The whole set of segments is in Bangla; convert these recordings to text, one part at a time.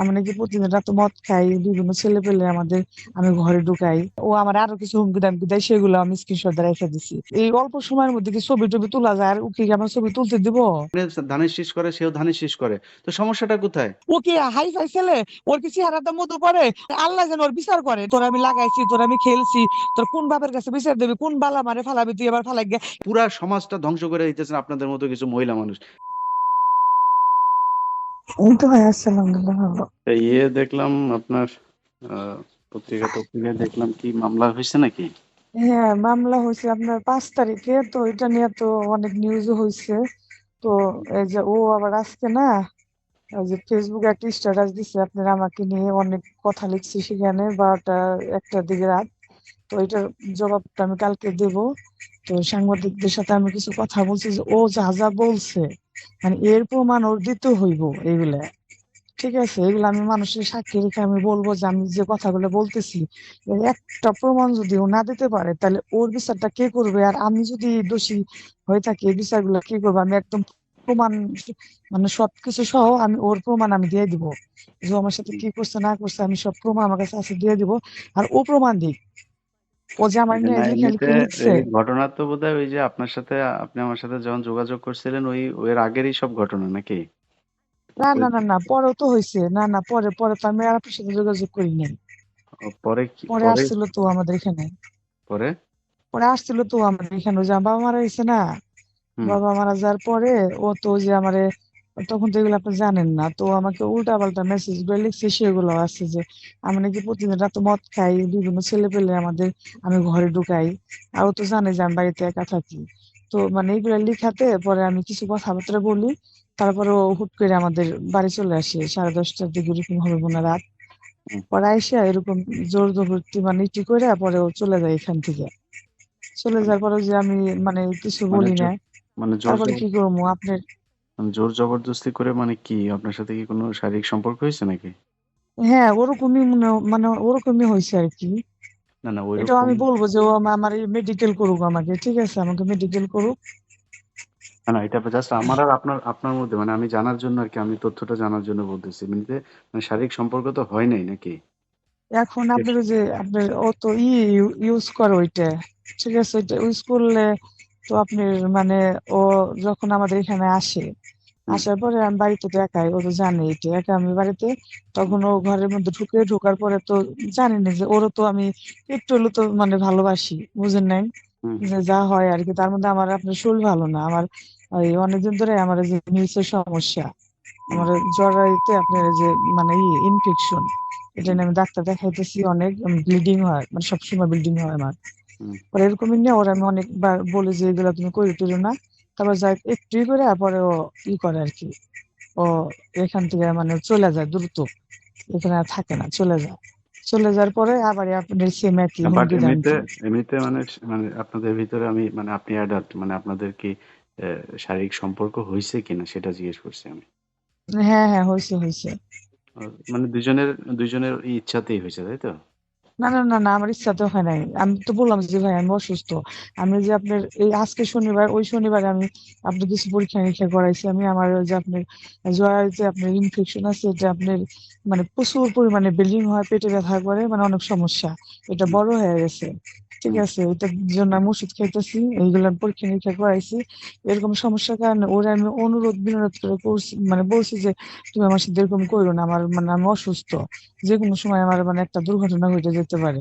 আমি নাকি প্রতিদিন রাতে মদ খাই বিভিন্ন ছেলে পেলে আমাদের আমি ঘরে ঢুকাই। ও আমার আরও কিছু হুমকি দামকি দেয় সেগুলো আমি স্ক্রিনশট রেখে দিছি। এই অল্প সময়ের মধ্যে কি ছবি টবি তোলা যায়? আর ওকে কি আমার ছবি তুলতে দিব? ধানের শীষ করে সেও ধানের শীষ করে। তো সমস্যাটা কোথায়? ও কি হাই ফাই ছেলে ওর কি চেহারাটা মতো করে আল্লাহ যেন ওর বিচার করে। তোর আমি লাগাইছি তোর আমি খেলছি তোর কোন বাপের কাছে বিচার দেবি? কোন বালা মারে ফালাবি? তুই এবার ফালাই পুরা সমাজটা ধ্বংস করে দিতেছেন আপনাদের মতো কিছু মহিলা মানুষ। এই তো ভাই আলহামদুলিল্লাহ ভালো ইয়ে দেখলাম আপনার পত্রিকা পত্রিকায় দেখলাম কি মামলা হয়েছে নাকি? হ্যাঁ মামলা হয়েছে আপনার পাঁচ তারিখে তো এটা নিয়ে তো অনেক নিউজও হয়েছে। তো এই যে ও আবার আজকে না ওই যে ফেসবুকে একটা স্ট্যাটাস দিছে আপনার আমাকে নিয়ে অনেক কথা লিখছি সেখানে বারোটা একটা দিকে রাত। তো এটার জবাবটা আমি কালকে দেব। তো সাংবাদিকদের সাথে আমি কিছু কথা বলছি যে, ও যা যা বলছে মানে এর প্রমাণ ওর দিতে হইব এইগুলা ঠিক আছে? এগুলো আমি মানুষের সাক্ষী রেখে আমি বলব যে, আমি যে কথাগুলো বলতেছি একটা প্রমাণ যদি ও না দিতে পারে, তাহলে ওর বিচারটা কে করবে? আর আমি যদি দোষী হয়ে থাকি, এই বিচারগুলো কে করবে? আমি একদম প্রমাণ মানে সবকিছু সহ আমি ওর প্রমাণ আমি দিয়ে দিব। যে আমার সাথে কি করছে, না করছে, আমি সব প্রমাণ আমার কাছে আছে, দিয়ে দিব। আর ও প্রমাণ দিক। ও যে আমার নিয়ে এমনিতে লিখছে এই ঘটনা তো বোধহয় ওই যে আপনার সাথে আপনি আমার সাথে যখন যোগাযোগ করছিলেন ওই এর আগেরই সব ঘটনা নাকি? না না না না পরেও তো হয়েছে। না না পরে পরে তো আমি আর আপনার সাথে যোগাযোগ করি নাই। পরে কি পরে পরে? আসছিল তো আমাদের এখানে। পরে? পরে আসছিল তো আমাদের এখানে। ওই যে বাবা মারা গেছে না? বাবা মারা যাওয়ার পরে ও তো ওই যে আমারে তখন তো এগুলো আপনি জানেন না। তো আমাকে উল্টা পাল্টা মেসেজগুলো লিখছে সেগুলো আছে যে আমি নাকি প্রতিদিন রাতে মদ খাই বিভিন্ন ছেলে পেলে আমাদের আমি ঘরে ঢুকাই। আর ও তো জানে যে আমি বাড়িতে একা থাকি। তো মানে এগুলো লিখাতে পরে আমি কিছু কথাবার্তা বলি তারপরে ও হুট করে আমাদের বাড়ি চলে আসে সাড়ে দশটার দিকে এরকম হবে মনে রাত। পরে আইসা এরকম জোর জবরদস্তি মানে ইটি করে পরে ও চলে যায় এখান থেকে। চলে যাওয়ার পরে যে আমি মানে কিছু মানে বলি না। মানে তারপরে কি করব? আপনার মানে জোর জবরদস্তি করে মানে কি আপনার সাথে কি কোনো শারীরিক সম্পর্ক হয়েছে নাকি? হ্যাঁ ওরকমই মনে মানে ওরকমই হয়েছে আর কি। না না এটাও আমি বলব যে ও আমা- আমার মেডিকেল করুক আমাকে ঠিক আছে? আমাকে মেডিকেল করুক। না না এটা জাস্ট আমার আর আপনার আপনার মধ্যে মানে আমি জানার জন্য আর কি আমি তথ্যটা জানার জন্য বলতেছি। এমনিতে মানে শারীরিক সম্পর্ক তো হয় নাই নাকি? এখন আপনার ওই যে আপনার ও তো ই ইউজ করে ওইটা ঠিক আছে? ওইটা ইউজ করলে তো আপনার মানে ও যখন আমাদের এখানে আসে আসার পরে আমি বাড়িতে তো একাই ও তো জানে এটা একা আমি বাড়িতে। তখন ও ঘরের মধ্যে ঢুকে ঢোকার পরে তো জানি না যে ওরও তো আমি একটু হলেও তো মানে ভালোবাসি বুঝেন নাই? যে যা হয় আর কি তার মধ্যে আমার আপনার শরীর ভালো না আমার ওই অনেকদিন ধরে আমার যে মিলসের সমস্যা আমার জরায়ুতে আপনার যে মানে ই ইনফেকশন এটা নিয়ে আমি ডাক্তার দেখাইতেছি অনেক ব্লিডিং হয় মানে সবসময় ব্লিডিং হয় আমার। পরে এরকমই নিয়ে ওরা আমি অনেকবার বলি যে এগুলো তুমি করে তুলো না। তারপর যাই একটু করে পরে ও ই করে আর কি ও এখান থেকে মানে চলে যায় দ্রুত। এখানে আর থাকে না চলে যায়। চলে যাওয়ার পরে আবার আপনার সেম একই এমনিতে এমনিতে মানে মানে আপনাদের ভিতরে আমি মানে আপনি অ্যাডাল্ট মানে আপনাদের কি শারীরিক সম্পর্ক হয়েছে কিনা সেটা জিজ্ঞেস করছি আমি। হ্যাঁ হ্যাঁ হয়েছে হয়েছে মানে দুজনের দুজনের ইচ্ছাতেই হয়েছে তাই তো? না না না না, আমার ইচ্ছা তো হয় নাই। আমি তো বললাম যে, ভাই, আমি অসুস্থ। আমি যে আপনার এই আজকে শনিবার, ওই শনিবার আমি আপনি কিছু পরীক্ষা নিরীক্ষা করাইছি। আমি আমার ওই যে আপনার জরায়ুতে আপনার ইনফেকশন আছে, এটা আপনার মানে প্রচুর পরিমাণে ব্লিডিং হয়, পেটে ব্যথা করে মানে অনেক সমস্যা। এটা বড় হয়ে গেছে। ঠিক আছে? এটার জন্য আমি ওষুধ খাইতেছি এইগুলার পরীক্ষা নিরীক্ষা করাইছি। এরকম সমস্যার কারণে ওরা আমি অনুরোধ বিনোদ করে করছি মানে বলছি যে তুমি আমার সাথে এরকম করো না আমার মানে আমি অসুস্থ। যে কোনো সময় আমার মানে একটা দুর্ঘটনা ঘটে যেতে পারে।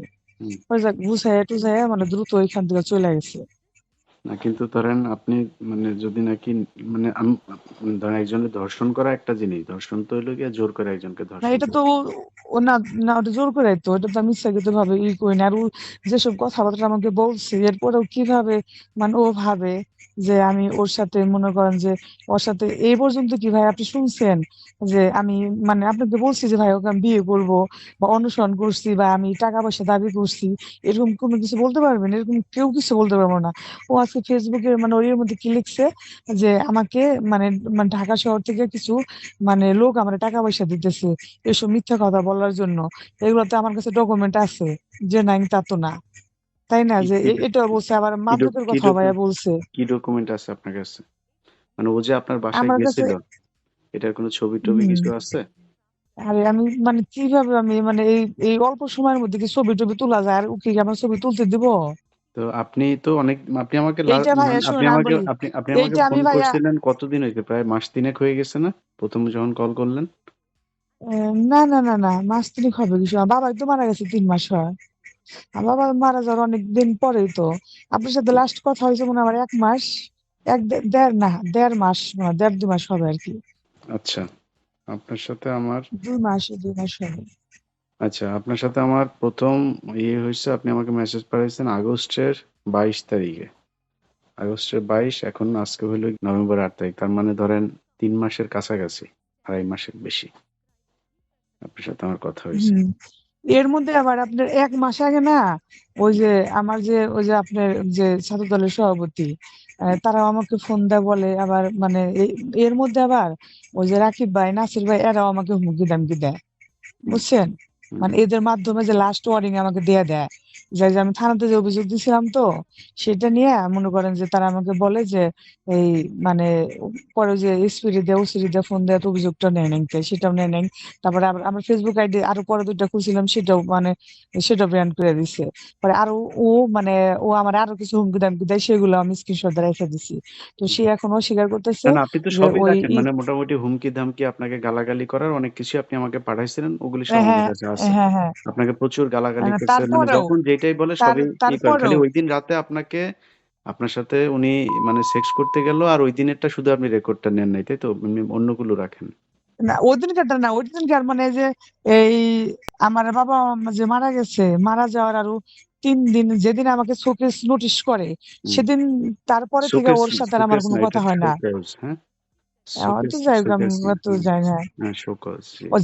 বুঝাইয়া টুঝাইয়া মানে দ্রুত ওইখান থেকে চলে গেছে। না কিন্তু ধরেন আপনি মানে যদি নাকি মানে আমি ধরেন একজনের ধর্ষণ করা একটা জিনিস ধর্ষণ তো হইল গিয়ে জোর করে একজনকে না ধর্ষণ এটা তো ও ও না না ওটা জোর করে তো ওটা তো আমি ইচ্ছাকৃত ভাবে ই করি না। আর ও যেসব কথাবার্তা আমাকে বলছে এরপরেও কীভাবে মানে ও ভাবে? যে আমি ওর সাথে মনে করেন যে ওর সাথে এই পর্যন্ত কি ভাই আপনি শুনছেন? যে আমি মানে আপনাকে বলছি যে ভাই ওকে আমি বিয়ে করব বা অনুসরণ করছি বা আমি টাকা পয়সা দাবি করছি, এরকম কোনো কিছু বলতে পারবেন? এরকম কেউ কিছু বলতে পারব না। ও আজকে ফেসবুকে মানে ওর মধ্যে কি লিখছে? যে আমাকে মানে মানে ঢাকা শহর থেকে কিছু মানে লোক আমার টাকা পয়সা দিতেছে এসব মিথ্যা কথা বলার জন্য। এগুলোতে আমার কাছে ডকুমেন্ট আছে। যে নাই তা তো না। তাই না? যে এটা বলছে আবার মাদকের কথা ভাইয়া বলছে। কি ডকুমেন্ট আছে আপনার কাছে? মানে ও যে আপনার বাসায় আমার কাছে গেছিল এটার কোনো ছবি টবি হম। কিছু আছে? আরে আমি মানে কীভাবে আমি মানে এই এই অল্প সময়ের মধ্যে কি ছবি টবি তোলা যায়? আর ও কি আমার ছবি তুলতে দিব? তো আপনি তো অনেক আপনি আমাকে লা- এইটা ভাইয়া মানে আপনি শুনুন আমি আমাকে বলি আপনি আপনি আমাকে এইটা আমি ফোন ভাইয়া করছিলেন কতদিন হয়েছে? প্রায় মাস তিনেক হয়ে গেছে না? প্রথম যখন কল করলেন? আহ, না না না না মাস তিনেক হবে কিছু আমার বাবাই তো মারা গেছে তিন মাস হয়। আমার বাবা মারা যাওয়ার অনেক দিন পরেই তো। আপনার সাথে লাস্ট কথা হয়েছে মনে হয় আমার এক মাস এক দে- দেড় না দেড় মাস হয়, দেড় দুই মাস হবে আর কি। আচ্ছা আপনার সাথে আমার দুই মাস দুই মাস হবে। আচ্ছা আপনার সাথে আমার প্রথম ইয়ে হয়েছে আপনি আমাকে মেসেজ পাঠিয়েছেন আগস্টের বাইশ তারিখে। আগস্টের বাইশ এখন আজকে হলো নভেম্বর আট তারিখ তার মানে ধরেন তিন মাসের কাছাকাছি আড়াই মাসের বেশি। আপনার সাথে আমার কথা হয়েছে। এর মধ্যে আবার আপনার এক মাস আগে না ওই যে আমার যে ওই যে আপনার যে ছাত্র দলের সভাপতি আহ, তারা আমাকে ফোন দেয় বলে আবার মানে এর মধ্যে আবার ওই যে রাকিব ভাই নাসির ভাই এরাও আমাকে হুমকি দামকি দেয়। বুঝছেন? মানে এদের মাধ্যমে যে লাস্ট ওয়ার্নিং আমাকে দিয়ে দেয়। যে যে আমি থানাতে যে অভিযোগ দিছিলাম তো সেটা নিয়ে মনে করেন যে তারা আমাকে বলে যে এই মানে পরে যে এসপিডি দিয়ে ওসিডি দিয়ে ফোন দেওয়ার অভিযোগটা নেয় কে, সেটাও নেয় নাই। তারপরে আবার আমার ফেসবুক আইডি আরও পরে দুইটা খুলছিলাম সেটাও মানে সেটাও ব্যান করে দিছে। পরে আরও ও মানে ও আমার আরও কিছু হুমকি দামকি দেয় সেগুলো আমি স্ক্রিনশট রেখে দিছি। তো সে এখন অস্বীকার করতেছে না আপনি তো সবই রাখেন মানে মোটামুটি হুমকি ধামকি আপনাকে গালাগালি করার অনেক কিছু আপনি আমাকে পাঠাইছিলেন ওগুলি সব হ্যাঁ আছে। হ্যাঁ হ্যাঁ। আপনাকে প্রচুর গালাগালি করছে মানে যখন যেটাই বলে সবই করে খালি ওই দিন রাতে আপনাকে আপনার সাথে উনি মানে সেক্স করতে গেল আর ওই দিনেরটা শুধু আপনি রেকর্ডটা নেন নাই তাই তো? অন্যগুলো রাখেন। না ওই দিনকারটা না ওই দিনকার মানে যে এই আমার বাবা যে মারা গেছে মারা যাওয়ার আরও তিন দিন যেদিন আমাকে শোকেস নোটিশ করে সেদিন তারপরে থেকে ওর সাথে আমার কোনো কথা হয় না।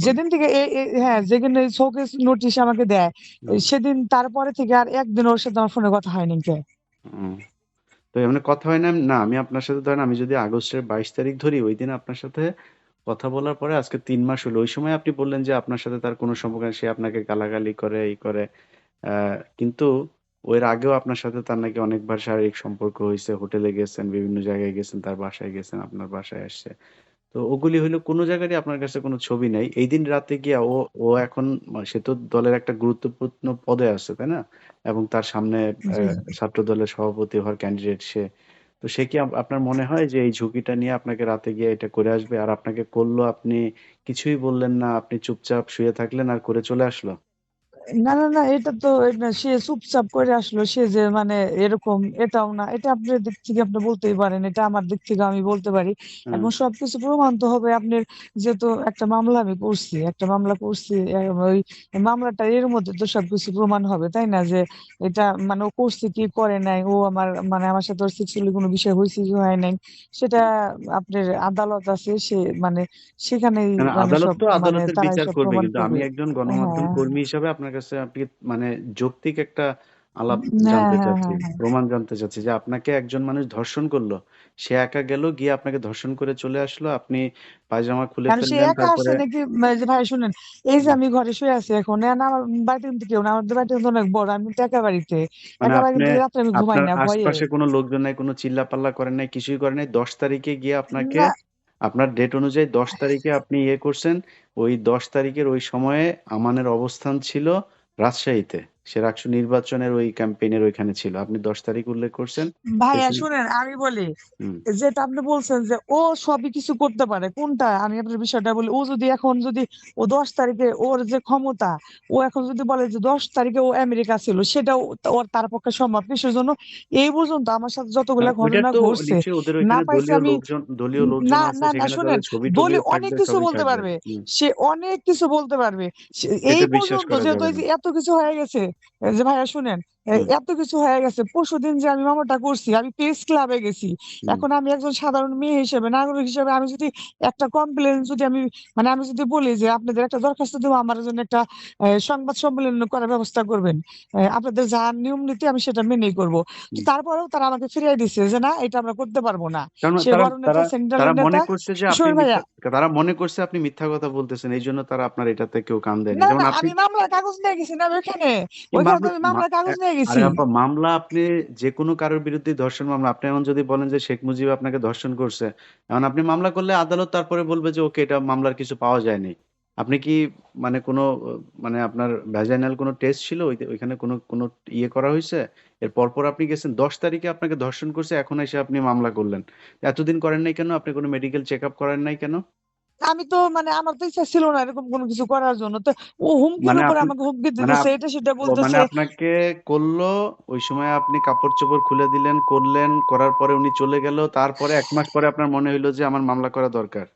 যেদিন থেকে হ্যাঁ যেদিন শোকেস নোটিশ আমাকে দেয় সেদিন তারপরে থেকে আর একদিন ওর সাথে আমার ফোনে কথা হয়নি কে তো এমনি কথা হয় না না আমি আপনার সাথে ধরেন আমি যদি আগস্টের বাইশ তারিখ ধরি ওই দিন আপনার সাথে কথা বলার পরে আজকে তিন মাস হলো ওই সময় আপনি বললেন যে আপনার সাথে তার কোনো সম্পর্ক সে আপনাকে গালাগালি করে এই করে আহ, কিন্তু ওর আগেও আপনার সাথে তার নাকি অনেকবার শারীরিক সম্পর্ক হয়েছে। হোটেলে গেছেন বিভিন্ন জায়গায় গেছেন তার বাসায় গেছেন আপনার বাসায় আসছে। তো ওগুলি হইল কোনো জায়গারই আপনার কাছে কোনো ছবি নাই। এই দিন রাতে গিয়া ও ও এখন সে তো দলের একটা গুরুত্বপূর্ণ পদে আছে তাই না? এবং তার সামনে ছাত্র দলের সভাপতি হওয়ার ক্যান্ডিডেট সে। তো সে কি আপনার মনে হয় যে এই ঝুঁকিটা নিয়ে আপনাকে রাতে গিয়ে এটা করে আসবে? আর আপনাকে করল আপনি কিছুই বললেন না আপনি চুপচাপ শুয়ে থাকলেন আর করে চলে আসলো? না না না এটা তো সে চুপচাপ করে আসলো সে যে মানে এরকম এটাও না এটা আপনার দিক থেকে আপনি বলতেই পারেন এটা আমার দিক থেকে আমি বলতে পারি। এখন সবকিছু প্রমাণ তো হবে আপনার যেহেতু একটা মামলা আমি করছি একটা মামলা করছি ওই মামলাটা এর মধ্যে তো সবকিছু প্রমাণ হবে তাই না? যে এটা মানে ও করছে কি করে নাই ও আমার মানে আমার সাথে ওর সেক্সুয়ালি কোনো বিষয় হয়েছে কি হয় নাই সেটা আপনার আদালত আছে সে মানে সেখানেই মানে আদালত তো মানে আদালতের বিচার করবে কিন্তু আমি একজন গণমাধ্যম হ্যাঁ। কর্মী হিসাবে আপনার কাছে আপনি মানে যৌক্তিক একটা আলাপ হ্যাঁ জানতে হ্যাঁ চাচ্ছি হ্যাঁ হ্যাঁ। প্রমাণ জানতে চাচ্ছি যে আপনাকে একজন মানুষ ধর্ষণ করল। সে একা গেল গিয়ে আপনাকে ধর্ষণ করে চলে আসলো আপনি পায়জামা খুলে সে ফেললেন একা আসছে তারপরে যে ভাই শুনেন এই যে আমি ঘরে শুয়ে আছি এখন এখন আমার বাড়িতে কিন্তু কেউ না আমাদের বাড়িতে কিন্তু অনেক বড় আমি তো একা বাড়িতে। মানে একা আপনি বাড়িতে রাত্রে আমি ঘুমাই আপনার না ভয়ে। আশপাশে কোনো লোকজন নাই কোনো চিল্লাপাল্লা করেন নাই কিছুই করেন নাই দশ তারিখে গিয়ে আপনাকে না আপনার ডেট অনুযায়ী দশ তারিখে আপনি ইয়ে করছেন ওই দশ তারিখের ওই সময়ে আমানের অবস্থান ছিল রাজশাহীতে। সে নির্বাচনের ওই ক্যাম্পেইনের ওইখানে ছিল। আপনি দশ তারিখ উল্লেখ করছেন। ভাইয়া শুনেন আমি বলি যেটা আপনি বলছেন যে ও সবই কিছু করতে পারে কোনটা? আমি আপনার বিষয়টা বলি ও যদি এখন যদি ও দশ তারিখে ওর যে ক্ষমতা ও এখন যদি বলে যে দশ তারিখে ও আমেরিকা ছিল সেটাও ওর তার পক্ষে সম্ভব। কিসের জন্য? এই পর্যন্ত আমার সাথে যতগুলা ঘটনা ঘটছে না পাইছি আমি না না না শুনেন অনেক কিছু বলতে পারবে সে অনেক কিছু বলতে পারবে। এই পর্যন্ত যেহেতু এত কিছু হয়ে গেছে যে ভাইয়া শুনেন এই হুম এত কিছু হয়ে গেছে পরশুদিন যে আমি মামলাটা করছি আমি প্রেস ক্লাবে গেছি। এখন আমি একজন সাধারণ মেয়ে হিসেবে নাগরিক হিসেবে আমি যদি একটা কমপ্লেন যদি আমি মানে আমি যদি বলি যে আপনাদের একটা দরখাস্ত দেবো আমার জন্য একটা সংবাদ সম্মেলন করার ব্যবস্থা করবেন আপনাদের যা নিয়ম নীতি আমি সেটা মেনেই করব। তারপরেও তারা আমাকে ফিরিয়ে দিচ্ছে যে না এটা আমরা করতে পারব না। তারা মনে করছে যে আপনি মিথ্যা তারা মনে করছে আপনি মিথ্যা কথা বলতেছেন এই জন্য তারা আপনার এটাতে কেউ কান দেয়নি। না যেমন আপনি আমি মামলার কাগজ নিয়ে গেছি না ওইখানে ওইখানে মামলা মামলার কাগজ এ- নিয়ে গেছি মামলা আপনি যে কোনো কারোর বিরুদ্ধে ধর্ষণ মামলা আপনি এখন যদি বলেন যে শেখ মুজিব আপনাকে ধর্ষণ করছে এখন আপনি মামলা করলে আদালত তারপরে বলবে যে ওকে এটা মামলার কিছু পাওয়া যায়নি আপনি কি মানে কোনো মানে আপনার ভ্যাজাইনাল কোনো টেস্ট ছিল? ওইখানে কোনো কোনো ইয়ে করা হয়েছে এর পরপর আপনি গেছেন ১০ তারিখে আপনাকে ধর্ষণ করছে, এখন এসে আপনি মামলা করলেন। এতদিন করেন নাই কেন? আপনি কোনো মেডিকেল চেক আপ করেন নাই কেন? আমি তো মানে আমার তো ইচ্ছা ছিল না এরকম কোনো কিছু করার জন্য। তো ও হুমকির মানে উপরে আপনি আমাকে হুমকি মানে দিতেছে, এটা সেটা মানে বলতেছে। আপনাকে করল, ওই সময় আপনি কাপড়-চোপড় খুলে দিলেন, করলেন, করার পরে উনি চলে গেল। তারপরে এক মাস পরে আপনার মনে হইল যে আমার মামলা করা দরকার।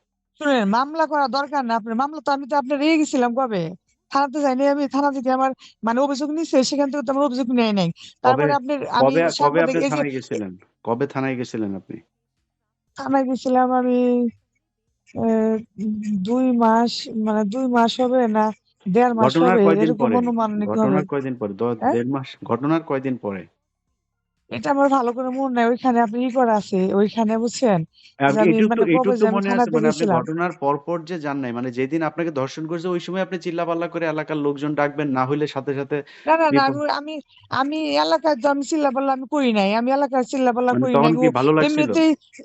শুনেন মামলা করা দরকার না আপনার। মামলা তো আমি তো আপনার ইয়ে গেছিলাম কবে? থানাতে যাইনি আমি। থানা থেকে আমার মানে অভিযোগ নিছে, সেখান থেকে তো আমার অভিযোগ নেয় নাই। তারপরে আপনার আমি কবে আপনি থানায় গেছিলেন? কবে থানায় গেছিলেন আপনি? থানায় গেছিলাম আমি ২ মাস মানে দুই মাস হবে না দেড় মাস হবে এরকম হবে। ঘটনার কয়দিন পরে? হ্যাঁ? ১.৫ মাস? ঘটনার কয়দিন পরে? এটা আমার ভালো করে মনে নাই। ওইখানে আপনি ই করা আছে। ওইখানে বুঝছেন? মানে মনে। ঘটনার পরপর যে যান নাই। মানে যেদিন আপনাকে ধর্ষণ করেছে ওই সময় আপনি চিল্লাপাল্লা করে এলাকার লোকজন ডাকবেন। না হইলে সাথে, সাথে না, না, না আমি আমি তো আমি চিল্লাপাল্লা আমি করি নাই। আমি এলাকায় চিল্লাপাল্লা মানে করি নাই। ভালো লাগছিল?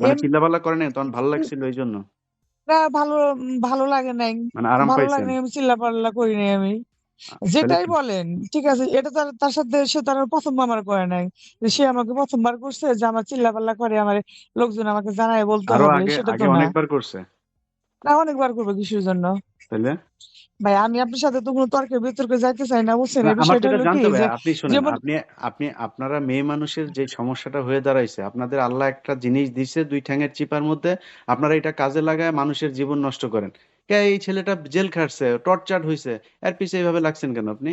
মানে চিল্লাপাল্লা করেন নাই তখন ভালো লাগছিল এইজন্য? না ভালো ভালো লাগে নাই। মানে আরাম ভালো লাগে পাইছেন? নাই আমি চিল্লাপাল্লা করি নাই আমি। আ তাহলে যেটাই বলেন, ঠিক আছে? এটা তার তার সাথে সে তার প্রথম আমার করে নাই। যে সে আমাকে প্রথমবার করছে যে আমার চিল্লাপাল্লা করে আমার লোকজন আমাকে জানায় বলতে আরও হবে আগে সেটা আগে তো না। অনেকবার করছে? না অনেকবার করবে কিসের জন্য? তাইলে? ভাই আমি আপনার সাথে তো কোনো তর্কে বিতর্কে যাইতে চাই না বুঝছেন? এই বিষয়টা জানতে হবে। আপনি শোনেন, আপনি আপনি আপনারা মেয়ে মানুষের যে সমস্যাটা হয়ে দাঁড়াইছে, আপনাদের আল্লাহ একটা জিনিস দিছে দুই ঠ্যাঙের চিপার মধ্যে। আপনারা এটা কাজে লাগায় মানুষের জীবন নষ্ট করেন। কে এই ছেলেটা জেল খাটছে, টর্চারড হইছে। এর পিছে এভাবে লাগছেন কেন আপনি?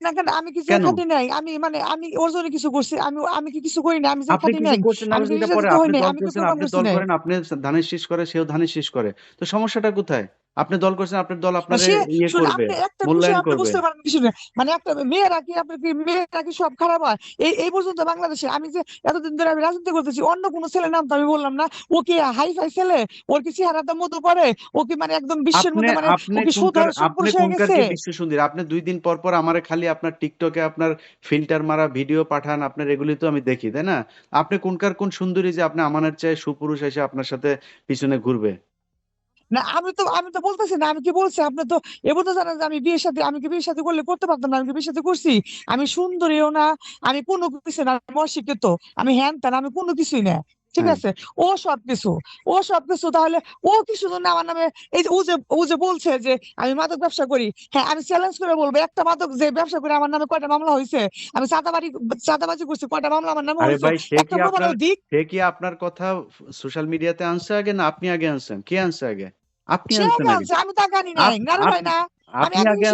না কেন আমি কিছু খাটি নাই? আমি মানে আমি ওর জন্য কিছু করছি। আমি আমি কি কিছু করি না আমি আপনি খাটি নাই? আমি কি এটা হই আপনি নাই? আমি প্রোগ্রাম করছি করেন, আপনি ধানের শীষ করে, সেও ধানের শীষ করে। তো সমস্যাটা কোথায়? আপনি দল করছেন, আপনার দল আপনারে ইয়ে করবে, আপনি মূল্যায়ন করবে। মানে একটা মেয়েরা কি আপনার কি মেয়েরা কি সব খারাপ হয়? এই এই পর্যন্ত বাংলাদেশে আমি যে এতদিন ধরে আমি রাজনীতি করতেছি অন্য কোন ছেলের নাম তো আমি বললাম না। ও কি হাই-ফাই ছেলে? ওর কি চেহারাটা মধু করে ও কি মানে একদম বিশ্বের আপনি মধ্যে মানে আপনি ও কি কোনকার আপনি কোনকার কি বিশ্ব সুন্দরী? আপনি ২ দিন পর, পর আমারে খালি আপনার টিকটকে আপনার ফিল্টার মারা ভিডিও পাঠান। আপনার এগুলি তো আমি দেখি, তাই না? আপনি কোনকার কোন সুন্দরী যে আপনি আমানের চেয়ে সুপুরুষ এসে আপনার সাথে পিছনে ঘুরবে? না আমি তো আমি তো বলতেছি না। আমি কি বলছি? আপনি তো এবার তো জানেন যে আমি বিয়ের সাথে আমি কি বিয়ের সাথে করলে করতে পারতাম না। আমি কি বিয়ে শাদী করছি? আমি সুন্দরীও না, আমি কোনো কিছু না। আমি অশিক্ষিত। আমি হ্যান-ত্যান আমি কোনো কিছুই না। ঠিক হ্যাঁ। আছে? ও সবকিছু। ও সবকিছু তাহলে ও কিসের জন্য আমার নামে এই যে ও যে ও যে বলছে যে আমি মাদক ব্যবসা করি। হ্যাঁ, আমি চ্যালেঞ্জ করে বলব একটা মাদক যে ব্যবসা করে আমার নামে কয়টা মামলা হয়েছে আমি চাঁদাবাড়ি চাঁদাবাজি করছি কয়টা মামলা আমার নামে আরে ভাই সে একটা কি আপনার দিক। সে কি আপনার কথা সোশ্যাল মিডিয়াতে আনছে আগে না আপনি আগে আনছেন? কে আনছে আগে? আপনি আগে। আমি তো। না ভাই না। আপনি আগে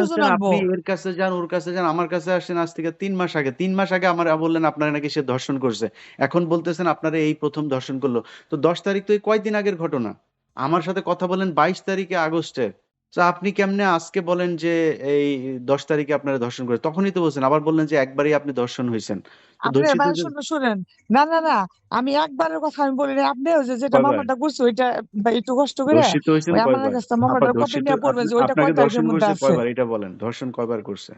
এর কাছে যান, ওর কাছে যান, আমার কাছে আসেন আজ থেকে তিন মাস আগে। তিন মাস আগে আমার বললেন আপনারা নাকি সে ধর্ষণ করছে। এখন বলতেছেন আপনারা এই প্রথম ধর্ষণ করল। তো ১০ তারিখ তো এই কয়দিন আগের ঘটনা। আমার সাথে কথা বলেন ২২ তারিখে আগস্টের। তো আপনি কেমনে আজকে বলেন যে এই ১০ তারিখে আপনারা ধর্ষণ করে তখনই তো বলছেন। আবার বললেন যে একবারই আপনি ধর্ষণ হয়েছেন তো আপনি ধর্ষিত ভাই যে শুনুন, শুনেন। না, না, না। আমি একবারের কথা আমি বলি নাই। আপনি যে যেটা কয়বার? মামলাটা করছে ওইটা বা একটু কষ্ট করে ধর্ষিত হইছেন ওই আমাদের কয়বার? কাছ আপা কপি ধর্ষিত নিয়ে পড়বেন যে ওইটা আপনাকে কয় তারিখের ধর্ষণ মধ্যে করছে আছে। কয়বার? এটা বলেন। ধর্ষণ কয়বার করছে?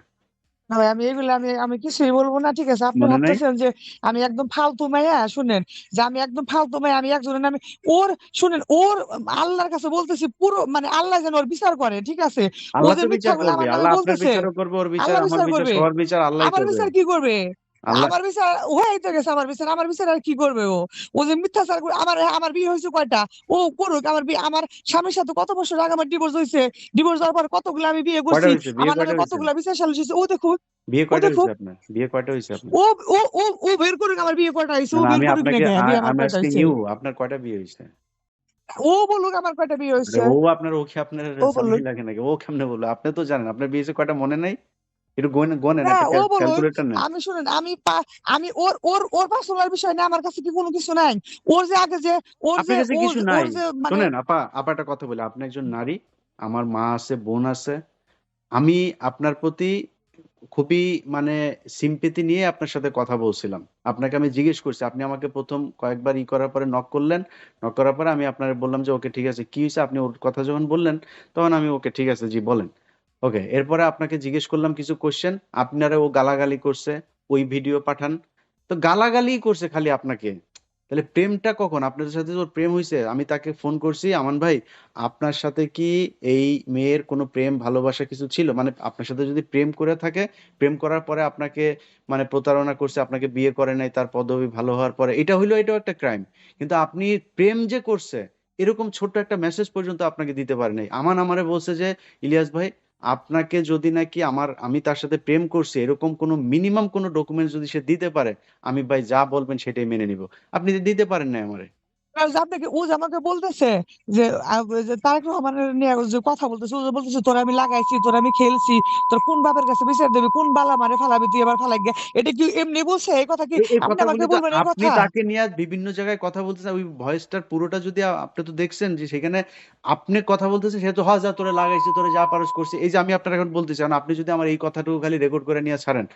না ভাই আমি এগুলো আমি আমি কিছুই বলব না। ঠিক আছে? আপনি ভাবতেছেন যে আমি একদম ফালতু মায়া শুনেন, যে আমি একদম ফালতু মায়া আমি একজনের নামে ওর শুনেন ওর আল্লাহর কাছে বলতেছি পুরো মানে আল্লাহ যেন ওর বিচার করে। ঠিক আছে? ও আল্লাহ যে তো বিচার করবে। আল্লাহ আপনার বলতেছে, করবে, ওর বিচার, আমার বিচার বিচার, করবে। বিচার আমার করবে। বিচার কি করবে? আমার বিচার তো গেছে আমার বিচার। আমার বিচার আর কি করবে ও? ও যে মিথ্যাচার করে আমার আমার বিয়ে হইছে কয়টা? ও করুক আমার বিয়ে আমার স্বামীর সাথে কত বছর আগে আমার ডিভোর্স হইছে। ডিভোর্স দেওয়ার পর কতগুলো আমি বিয়ে করছি। আমার নামে? কতগুলা বিচার সালিশ হইছে। ও দেখুক, বিয়ে কয়টা দেখুক। আপনার? বিয়ে কয়টা হইছে আপনার? ও ও ও ও বের করুক আমার বিয়ে কয়টা। ও বের করুক না আপনার কয়টা বিয়ে হইছে? ও বলুক আমার কয়টা বিয়ে হইছে। ও আপনার আপনার লাগে নাকি? ও কেমনে? আপনি তো জানেন। আপনার বিয়ে কয়টা মনে নাই? একটু না। ক্যালকুলেটর নেন। আমি শুনেন আমি আমি ওর ওর ওর পার্সোনাল বিষয় নিয়ে আমার কাছে কি কোনো কিছু নাই। ওর যে আগে যে ওর আপনার যে কিছু নাই। যে আপা, আপা একটা কথা বলি। আপনি একজন নারী। আমার মা আছে, বোন আছে। আমি আপনার প্রতি খুবই মানে sympathy নিয়ে আপনার সাথে কথা বলছিলাম। আপনাকে আমি জিজ্ঞেস করছি। আপনি আমাকে প্রথম কয়েকবার ই করার পরে নক করলেন। নক করার পরে আমি আপনারে বললাম যে ওকে ঠিক আছে। কি হয়েছে আপনি ওর কথা যখন বললেন, তখন আমি ওকে ঠিক আছে জি বলেন। ওকে। এরপরে আপনাকে জিজ্ঞেস করলাম কিছু কোয়েশ্চেন। আপনারে ও গালাগালি করছে। ওই ভিডিও পাঠান। তো গালাগালিই করছে খালি আপনাকে। তাহলে প্রেমটা কখন আপনাদের সাথে ওর প্রেম হয়েছে আমি তাকে ফোন করছি, আমান ভাই, আপনার সাথে কি এই মেয়ের কোনো প্রেম, ভালোবাসা কিছু ছিল মানে আপনার সাথে যদি প্রেম করে থাকে, প্রেম করার পরে আপনাকে মানে প্রতারণা করছে, আপনাকে বিয়ে করে নাই, তার পদবি ভালো হওয়ার পরে, এটা হইল এটাও একটা ক্রাইম কিন্তু আপনি প্রেম যে করছে, এরকম ছোট্ট একটা মেসেজ পর্যন্ত আপনাকে দিতে পারে নাই আমান আমারে বলছে যে, ইলিয়াস ভাই আপনাকে যদি নাকি আমার, আমি তার সাথে প্রেম করছি, এরকম কোনো মিনিমাম কোনো ডকুমেন্ট যদি সে দিতে পারে, আমি ভাই যা বলবেন সেটাই মেনে নিব। আপনি দিতে পারেন না আমারে। আপনাকে ও যে আমাকে বলতেছে যে তারেক রহমানের নিয়ে যে কথা বলতেছে ও যে বলতেছে তোর আমি লাগাইছি তোর আমি খেলছি তোর কোন বাপের কাছে বিচার দেবে কোন বালা মারে ফালাবি তুই এবার ফালাই গিয়া? এটা কি এমনি বলছে? এই কথা কি আপনি আমাকে তো বলবেন এই আপনি তাকে নিয়ে বিভিন্ন জায়গায় কথা বলতেছেন ওই ভয়েসটার পুরোটা যদি আপনি তো দেখছেন যে সেখানে আপনি কথা বলতেছে সে তো হ্যাঁ যা তোরে লাগাইছে তোরে যা পারস করছে। এই যে আমি আপনার এখন বলতেছি কারণ আপনি যদি আমার এই কথাটুকু খালি রেকর্ড করে নিয়ে ছাড়েন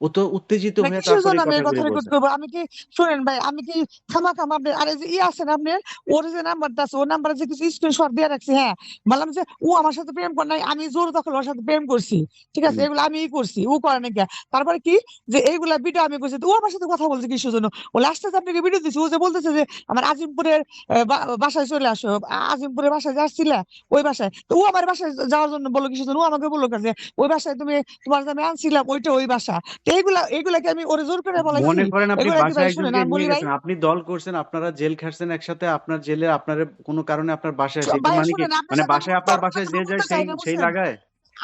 ও তো উত্তেজিত হয়ে তারপরে আমি কথা রেকর্ড করব আমি কি শুনেন ভাই আমি কি খামা খামা আপনি আরে যে ই আছেন আপনি ওর যে নাম্বার আছে ওর নাম্বারে যে কিছু স্ক্রিনশট দিয়ে রাখছি হ্যাঁ? বললাম যে ও আমার সাথে প্রেম করে নাই আমি জোর দখল ওর সাথে প্রেম করছি ঠিক আছে? এগুলো আমি করছি ও করে নাকি তারপরে কি যে এইগুলা ভিডিও আমি করছি তো ও আমার সাথে কথা বলছে কিসের জন্য? ও লাস্টে যে আপনাকে ভিডিও দিচ্ছে ও যে বলতেছে যে আমার আজিমপুরের বাসায় চলে আসো আজিমপুরের বাসায় যাচ্ছিলা ওই বাসায় তো ও আমার বাসায় যাওয়ার জন্য বলল কিসের জন্য? ও আমাকে বলল যে ওই বাসায় তুমি তোমার আমি আনছিলাম ওইটা ওই বাসা। এইগুলা এইগুলা কি আমি ওরে জোর করে বলাইছি মনে করেন আপনি বাসায় একজনকে নিয়ে গেছেন আপনি দল করছেন আপনারা জেল খাটছেন একসাথে আপনার জেলে আপনার কোনো কারণে আপনার বাসায় মানে কি মানে বাসায় আপনার বাসায় যে যায় সেই সেই লাগায়?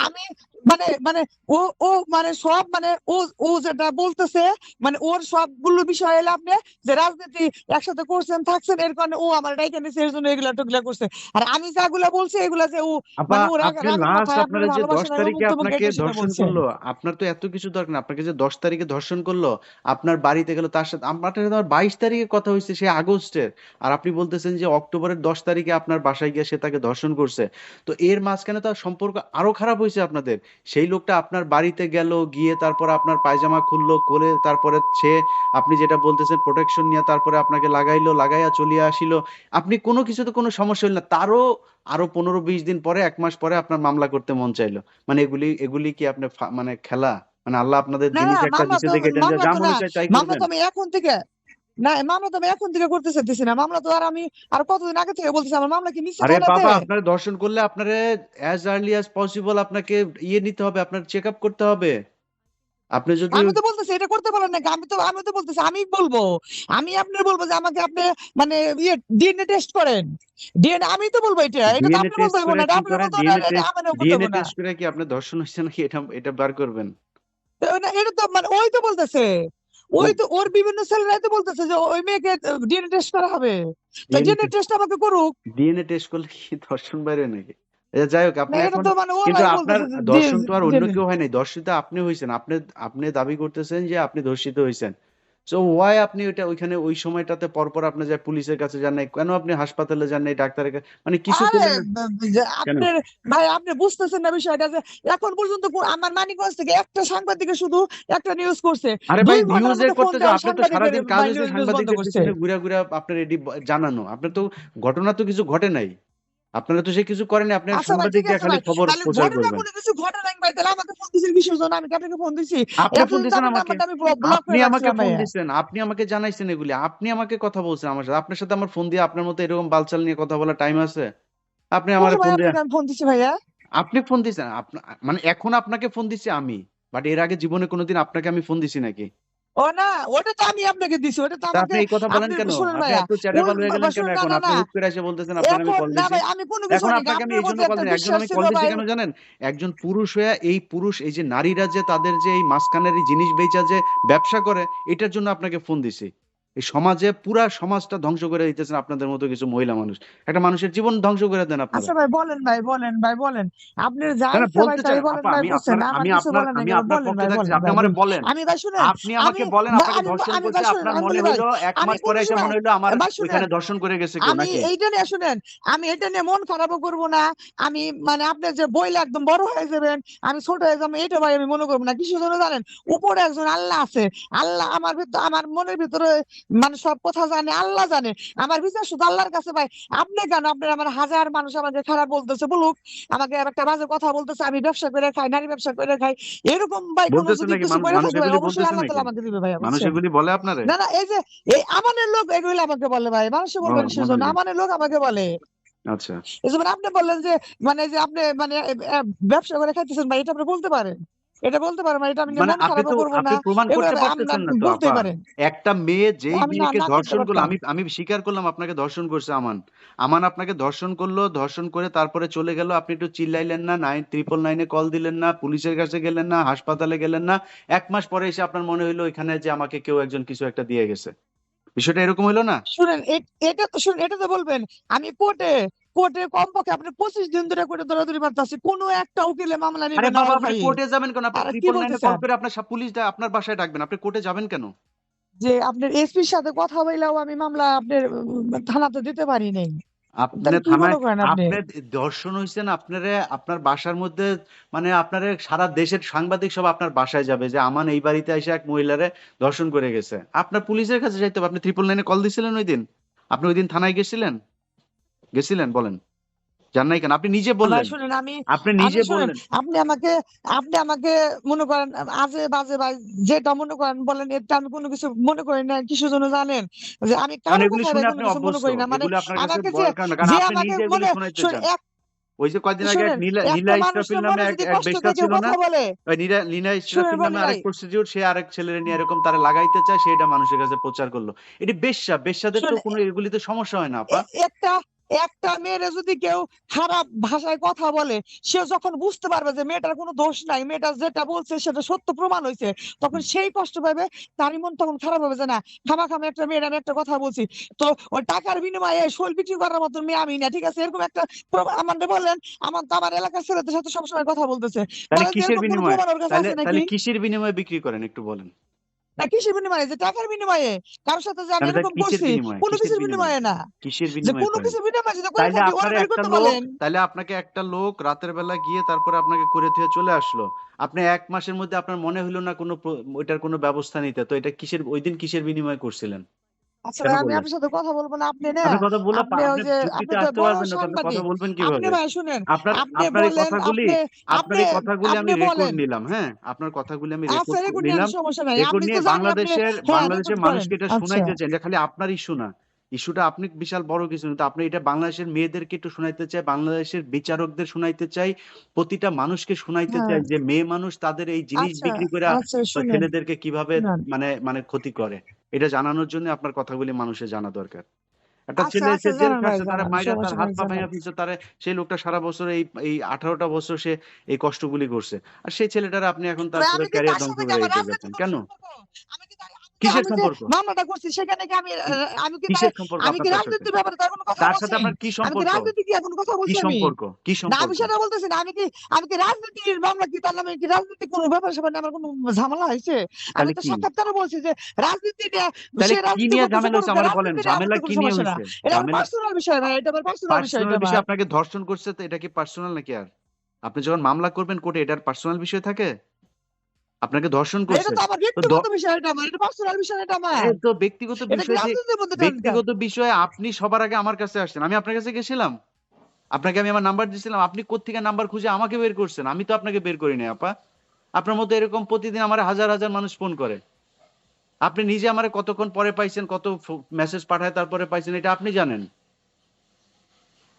আমি মানে মানে ও ও মানে সব মানে ও ও যেটা বলতেছে মানে ওর সবগুলো বিষয় এলে আপনি যে রাজনীতি একসাথে করছেন থাকছেন এর কারণে ও আমার ডাইকে নিছে এর জন্য এগুলা টুকলা করছে। আর আমি যাগুলা বলছি এগুলা যে ও মানে ও আপনার যে দশ ভালোবাসা নাই তারিখে আপনাকে ধর্ষণ করল আপনার তো এত কিছু দরকার না আপনাকে যে দশ তারিখে ধর্ষণ করল আপনার বাড়িতে গেল তার সাথে আপনার সাথে আমার বাইশ তারিখে কথা হয়েছে সে আগস্টের আর আপনি বলতেছেন যে অক্টোবরের দশ তারিখে আপনার বাসায় গিয়ে সে তাকে ধর্ষণ করছে তো এর মাঝখানে তো সম্পর্ক আরও খারাপ হয়েছে আপনাদের? সেই লোকটা আপনার বাড়িতে গেল গিয়ে তারপর আপনার পায়জামা খুললো খুলে তারপরে সে আপনি যেটা বলতেছেন প্রোটেকশন নিয়ে তারপরে আপনাকে লাগাইলো লাগাইয়া চলিয়ে আসিল। আপনি কোনো কিছুতে কোনো সমস্যা হইল না। তারও আরও পনেরো বিশ দিন পরে এক মাস পরে আপনার মামলা করতে মন চাইলো। মানে এগুলি এগুলি কি আপনি মানে খেলা? মানে আল্লাহ আপনাদের জিনিস একটা দিতে তো দেখেছেন যে মনে চায় তাই করবেন। এখন থেকে না মামলা তো আমি এখন থেকে করতে চাইতেছি না। মামলা তো আর আমি আর কতদিন আগে থেকে বলতেছি আমার মামলা কি আরে বাবা আপনার দর্শন করলে আপনারে অ্যাজ আর্লি অ্যাজ পসিবল আপনাকে ইয়ে নিতে হবে আপনার চেক আপ করতে হবে। আপনি যদি আমি তো বলতেছি এটা করতে পারেন নাকি আমি তো আমি তো বলতেছি আমি বলব আমি আপনার বলব যে আমাকে আপনি মানে ইয়ে ডিএনএ টেস্ট করেন। ডিএনএ আমি তো বলব এটা এটা তো আপনি বলতে পারবেন না আপনি করে বলতে পারবেন ডিএনএ না টেস্ট ডিএনএ টেস্ট করে কি আপনার দর্শন হচ্ছে নাকি? এটা এটা বার করবেন। না, এটা তো মানে ওই তো বলতেছে। ওই তো ওর বিভিন্ন ছেলেরাই তো বলতেছে যে ওই মেয়েকে ডিএনএ টেস্ট করা হবে। তো ডিএনএ টেস্ট আমাকে করুক। ডিএনএ টেস্ট করলে কি ধর্ষণ বাইরে নাকি? আচ্ছা, যাই হোক আপনি এখন মানে কিন্তু আপনার দর্শন তো আর অন্য কেউ হয় নাই। দর্শিত আপনি হয়েছেন আপনি আপনি দাবি করতেছেন যে আপনি ধর্ষিত হয়েছেন সো ওয়াই আপনি ওইটা ওইখানে ওই সময়টাতে পরপর আপনি যায় পুলিশের কাছে যান নাই কেন আপনি হাসপাতালে যান নাই ডাক্তারের কাছে মানে কিছু আপনার ভাই আপনি বুঝতেছেন না বিষয়টা যে এখন পর্যন্ত আমার মানিকগঞ্জ থেকে একটা সাংবাদিকে শুধু একটা নিউজ করছে। আরে ভাই নিউজে ফোন করতে যাও আপনি তো কাজ সাংবাদিকদের ঘুরে ঘুরে আপনার জানানো। আপনার তো ঘটনা তো কিছু ঘটে নাই। আপনারা তো সে কিছু করেন আপনি আচ্ছা সাংবাদিক দিয়ে খালি খবর প্রচার করবেন। কোনো কিছু ঘটে নাই ভাই তাহলে আমাকে ফোন দিয়েছেন কিসের জন্য? আমি আপনাকে ফোন দিছি। আপনি ফোন আমার আমাকে। আপনি আমাকে ফোন দিয়েছেন আপনি আমাকে জানাইছেন এগুলি। আপনি আমাকে কথা বলছেন আমার সাথে। আপনার সাথে আমার ফোন দিয়ে আপনার মতো এরকম বালচাল নিয়ে কথা বলার টাইম আছে? আপনি আমার ফোন দিয়ে ফোন দিছি ভাইয়া? আপনি ফোন আপনা- মানে এখন আপনাকে ফোন দিচ্ছি আমি বাট এর আগে জীবনে কোনোদিন আপনাকে আমি ফোন দিছি নাকি? ও না ওটা তো আমি আপনাকে দিছি ওটা তো আমাকে আপনি কথা বলেন কেন? আপনি হয়ে গেলেন কেন এখন? আপনি হুট করে এসে বলতেছেন আপনাকে আমি কল দিছি। আমি কোনো এখন আপনাকে আমি আপনার এই জন্য প্রতি কল দিছি একজন আমি কল দিছি কেন জানেন? একজন পুরুষ হয়ে এই পুরুষ এই যে নারীরা যে তাদের যে এই মাঝখানের এই জিনিস বেচা যে ব্যবসা করে এটার জন্য আপনাকে ফোন দিছি। এই সমাজে পুরা সমাজটা ধ্বংস করে দিতেছেন আপনাদের মতো কিছু মহিলা মানুষ। একটা মানুষের জীবন ধ্বংস করে দেন আপনারা। আচ্ছা ভাই বলেন ভাই বলেন ভাই বলেন। আপনি যা বলতে চাই বলেন ভাই আমি বুঝছেন আমি আপনার আমি আপনার পক্ষে থাকছি আপনি আমারে বলেন। আমি ভাই শুনেন আপনি আমাকে বলেন আপনাকে আমি ধর্ষণ করছে আপনার মনে হইল এক মাস পরে এসে মনে হইল আমার ধর্ষণ করে গেছে কেউ আমি এইটা নিয়ে শুনেন আমি এটা নিয়ে মন খারাপও করব না আমি মানে আপনি যে বইলে একদম বড় হয়ে যাবেন আমি ছোট হয়ে যাব এটা ভাই আমি মনে করব না। কিছু জন্য জানেন উপরে একজন আল্লাহ আছে আল্লাহ আমার ভিতর আমার মনের ভিতরে মানে সব কথা জানে আল্লাহ জানে। আমার বিচার শুধু আল্লাহর কাছে ভাই। আপনি কেন আপনার আমার হাজার মানুষ আমাকে খারাপ বলতেছে বলুক। আমাকে একটা বাজে কথা বলতেছে আমি ব্যবসা করে খাই নারী ব্যবসা করে খাই। এরকম ভাই কোনো যদি কিছু করে মানুষ থাকে ভাই এগুলি অবশ্যই আল্লাহ তাআলা আমাকে দিবে ভাই মানুষ বলে আপনারে? না না এই যে এই আমানের লোক এগুলো আমাকে বলে ভাই। মানুষে বলবেন সেজন্য আমানের লোক আমাকে বলে। আচ্ছা। এই আপনি বললেন যে মানে যে আপনি মানে ব্যবসা করে খাইতেছেন ভাই এটা আপনি বলতে পারেন? এটা বলতে পারেন এটা আমি মানে মন আপনি করব না। প্রমাণ করতে পারতেছেন না তো পারেন একটা মেয়ে যেই মেয়েকে ধর্ষণ করল আমি আমি স্বীকার করলাম আপনাকে ধর্ষণ করছে আমান। আমান আপনাকে ধর্ষণ করল ধর্ষণ করে তারপরে চলে গেল আপনি একটু চিল্লাইলেন না নাইন ট্রিপল নাইনে কল দিলেন না পুলিশের কাছে গেলেন না হাসপাতালে গেলেন না। এক মাস পরে এসে আপনার মনে হইল এখানে যে আমাকে কেউ একজন কিছু একটা দিয়ে গেছে। বিষয়টা এরকম হলো না? শুনেন এটা তো শুনেন এটা তো বলবেন আমি কোর্টে কোর্টে কমপক্ষে আপনি পঁচিশ দিন ধরে কোর্টে দৌড়াদৌড়ি মারতেছি কোনো একটা উকিলে মামলা নিবেন না আপনি কোর্টে যাবেন কেন? আপনি কল করে আপনার পুলিশটা আপনার বাসায় ডাকবেন আপনি কোর্টে যাবেন কেন? যে আপনার এসপির সাথে কথা বললেও আমি মামলা আপনার থানাতে দিতে পারি নাই। আপনি থানায় আপনি? দর্শন হয়েছেন আপনারে আপনার বাসার মধ্যে মানে আপনার সারা দেশের সাংবাদিক সব আপনার বাসায় যাবে যে আমান এই বাড়িতে এসে এক মহিলারে দর্শন করে গেছে। আপনার পুলিশের কাছে যাইতে হবে আপনি ট্রিপল নাইনে কল দিছিলেন ওই দিন আপনি ওই দিন থানায় গেছিলেন? গেছিলেন? বলেন। জান নাই কেন? আপনি নিজে বললেন। শুনেন আমি আপনি নিজে বললেন। আপনি আমাকে আপনি আমাকে মনে করেন আজে বাজে ভাই যেটা মনে করেন বলেন এটা আমি কোনো কিছু মনে করি না কিছু জন্য জানেন যে আমি কারও কথা কোনো কিছু মনে করি না। মানে আমাকে যে যে আমাকে মনে এক ওই যে কয়দিন আগে নীলা নীলা ইসরাফিল নামে এক থেকে ছিল না। ওই নীলা ইসরাফিল নামে আরেক প্রস্টিটিউট সে আরেক ছেলের নিয়ে এরকম তারা লাগাইতে চায় সেটা মানুষের কাছে প্রচার করল। এটি বেশ্যা বেশ্যাদের তো কোনো এগুলিতে সমস্যা হয় না আপা। একটা একটা মেয়ের যদি কেউ খারাপ ভাষায় কথা বলে সে যখন বুঝতে পারবে যে মেয়েটার কোনো দোষ নাই মেয়েটা যেটা বলছে সেটা সত্য প্রমাণ হয়েছে তখন সেই কষ্ট পাবে তারই মন তখন খারাপ হবে যে না খামা খামা একটা মেয়ের আমি একটা কথা বলছি। তো ওই টাকার বিনিময়ে শোল বিক্রি করার মতন মেয়ে আমি না ঠিক আছে? এরকম একটা আমাকে বললেন আমার তো আমার এলাকার ছেলেদের সাথে সবসময় কথা বলতেছে। বিনিময়ে? কিসের বিনিময়ে বিক্রি করেন একটু বলেন। না কিসের বিনিময়ে? যে টাকার বিনিময়ে। কারোর সাথে যে আমি এরকম করছি কোনো কিছুর বিনিময়ে না। কিসের বিনিময়ে কোনো কিছুর বিনিময়ে যদি করতে বলেন তাইলে আপনাকে একটা লোক রাতের বেলা গিয়ে তারপরে আপনাকে করে থুয়ে চলে আসলো। আপনি এক মাসের মধ্যে আপনার মনে হলো না কোনো ওইটার কোনো ব্যবস্থা নিতে। তো এটা কিসের ওই দিন কিসের বিনিময়ে করছিলেন? আচ্ছা কেন ভাই আমি আপনার সাথে কথা বলব না আপনি না আপনি কথা আপনি ওই যে আপনি তো বড় কথা বলবেন কীভাবে? আপনি ভাই শুনেন আপনার আপনার এই কথাগুলি আপনার এই কথাগুলি আমি রেকর্ড নিলাম হ্যাঁ? আপনার কথাগুলি আমি আচ্ছা রেকর্ড রেকর্ড নিলাম। সমস্যা নাই। রেকর্ড নিয়ে তো বাংলাদেশের হ্যাঁ বাংলাদেশের মানুষকে এটা শোনাই যে খালি আপনারই ইস্যু না ইস্যুটা আপনি বিশাল বড় কিছু কিন্তু আপনি এটা বাংলাদেশের মেয়েদেরকে একটু শোনাইতে চাই বাংলাদেশের বিচারকদের শোনাইতে চাই প্রতিটা মানুষকে শুনাইতে হ্যাঁ। চাই যে মেয়ে মানুষ তাদের এই জিনিস আচ্ছা বিক্রি করে আচ্ছা ছেলেদেরকে কীভাবে মানে মানে ক্ষতি করে। এটা জানানোর জন্য আপনার কথাগুলি মানুষের জানা দরকার। একটা আচ্ছা ছেলে এসে জেল খাটছে তারা মাইরা তার হাত পা ভেঙে ফেলছে তারে সেই লোকটা সারা বছর এই এই আঠারোটা বছর সে এই কষ্টগুলি করছে। আর সেই ছেলেটার আপনি এখন তার পুরো আমি কি ক্যারিয়ার ধ্বংস কি করে রাজনৈতিক যাচ্ছেন। কোনো? কেন সম্পর্ক আমি কি তার- আমি কি কিসের সম্পর্ক? মামলাটা করছি সেখানে কি আমি আমি কি তার কিসের সম্পর্ক আমি কি আপনার তার সাথে? রাজনীতির ব্যাপারে তার কোনো কথা তার সাথে আপনার কি সম্পর্ক? রাজনীতি কি এখন কথা বলছি? আমি সম্পর্ক? কি না আমি সেটা বলতেছি না। আমি কি আমি কি রাজনীতির মামলা কি তার নামে কি রাজনীতি কোনো ব্যাপার স্যাপার আমার কোনো ঝামেলা হয়েছে? আমি তো বলছি যে রাজনীতি তাহলে কি নিয়ে ঝামেলা হচ্ছে আমার বলেন রাজনীতি নিয়ে আমার ঝামেলা কি নিয়ে হয়েছে? এটা পার্সোনাল বিষয় ভাই এটা আমার পার্সোনাল বিষয় এটা বিষয় আপনাকে ধর্ষণ করছে তো এটা কি পার্সোনাল নাকি আর? আপনি যখন মামলা করবেন কোর্টে এটার পার্সোনাল বিষয় থাকে? আপনাকে ধর্ষণ করছে। তো ব্যক্তিগত বিষয় ব্যক্তিগত বিষয় আপনি সবার আগে আমার কাছে আসছেন। আমি আপনার কাছে গেছিলাম। আপনাকে আমি আমার নাম্বার দিয়েছিলাম আপনি কোত্থেকে নাম্বার খুঁজে আমাকে বের করছেন? আমি তো আপনাকে বের করি নাই আপা। আপনার মতো এরকম প্রতিদিন আমার হাজার হাজার মানুষ ফোন করে। আপনি নিজে আমার কতক্ষণ পরে পাইছেন কত মেসেজ পাঠায় তারপরে পাইছেন এটা আপনি জানেন।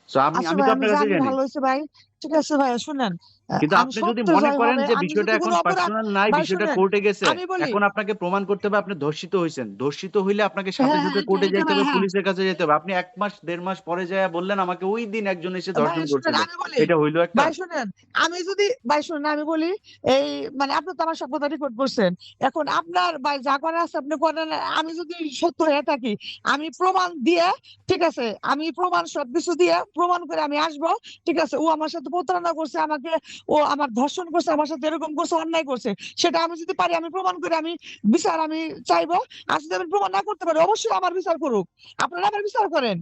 আমি আচ্ছা আমি তো আপনার কাছে জানি জানি। ভালো হয়েছে ভাই। ঠিক আছে ভাই শুনেন। কিন্তু আপনি যদি মনে করেন যে বিষয়টা এখন পার্সোনাল নাই বিষয়টা কোর্টে গেছে। এখন আপনাকে প্রমাণ করতে হবে আপনি ধর্ষিত হয়েছেন। ধর্ষিত হইলে আপনাকে সাথে হ্যাঁ সাথে কোর্টে যেতে হবে পুলিশের কাছে যেতে হবে। আপনি এক মাস দেড় মাস পরে যায় বললেন আমাকে ওই দিন একজন এসে ধর্ষণ করছিল। এটা হইল একটা ভাই শুনেন আমি যদি ভাই শুনেন আমি বলি এই মানে আপনি তো আমার রেকর্ড করছেন। এখন আপনার ভাই যা করার আছে আপনি করেন। আমি যদি সত্য হয়ে থাকি আমি প্রমাণ দিয়ে ঠিক আছে আমি প্রমাণ সবকিছু দিয়ে প্রমাণ করে আমি আসব। ঠিক আছে ও আমার সাথে প্রতারণা করছে, আমাকে ও আমার ধর্ষণ করছে, আমার সাথে এরকম করছে, অন্যায় করছে, সেটা আমি যদি পারি, আমি প্রমাণ করে আমি বিচার আমি চাইব। আর যদি আমি প্রমাণ না করতে পারি, অবশ্যই আমার বিচার করুক। আপনারা আমার বিচার করেন।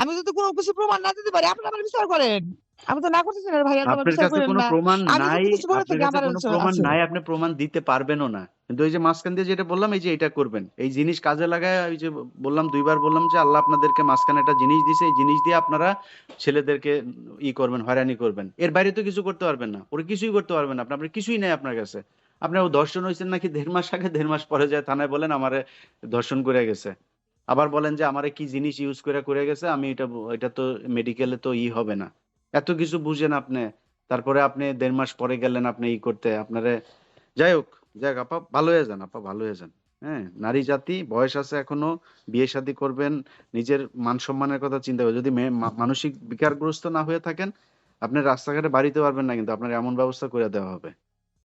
আমি যদি কোনো কিছু প্রমাণ না দিতে পারি, আপনারা আমার বিচার করেন। আমি তো না করতেছি না ভাইয়া তোমার আপনার কাছে করেন কোনো না। প্রমাণ নাই প্রমাণ নাই আপনি প্রমাণ দিতে পারবেনও না। কিন্তু ওই যে মাঝখান দিয়ে যেটা বললাম এই যে এটা করবেন। এই জিনিস কাজে লাগায় ওই যে বললাম দুইবার বললাম যে আল্লাহ আপনাদেরকে মাঝখানে একটা জিনিস দিছে এই জিনিস দিয়ে আপনারা ছেলেদেরকে ই করবেন হয়রানি করবেন। এর বাইরে তো কিছু করতে পারবেন না। ওরা কিছুই করতে পারবেন না। আপনার কিছুই নাই আপনার কাছে। আপনার ধর্ষণ হয়েছেন নাকি দেড় মাস আগে? দেড় মাস পরে যায় থানায় বলেন আমারে ধর্ষণ করে গেছে। আবার বলেন যে আমারে কি জিনিস ইউজ করে করে গেছে? আমি এটা এটা তো মেডিকেলে তো ই হবে না। এত কিছু বুঝেন আপনি। তারপরে আপনি দেড় মাস পরে গেলেন আপনি ই করতে। আপনারে, যাই হোক যাই হোক আপা ভালো হয়ে যান, আপা ভালো হয়ে যান। হ্যাঁ নারী জাতি, বয়স আছে এখনও, বিয়ে শাদী করবেন, নিজের মান সম্মানের কথা চিন্তা করবেন যদি মানসিক বিকারগ্রস্ত না হয়ে থাকেন, আপনি রাস্তাঘাটে বাড়িতে পারবেন না, কিন্তু আপনার এমন ব্যবস্থা করে দেওয়া হবে।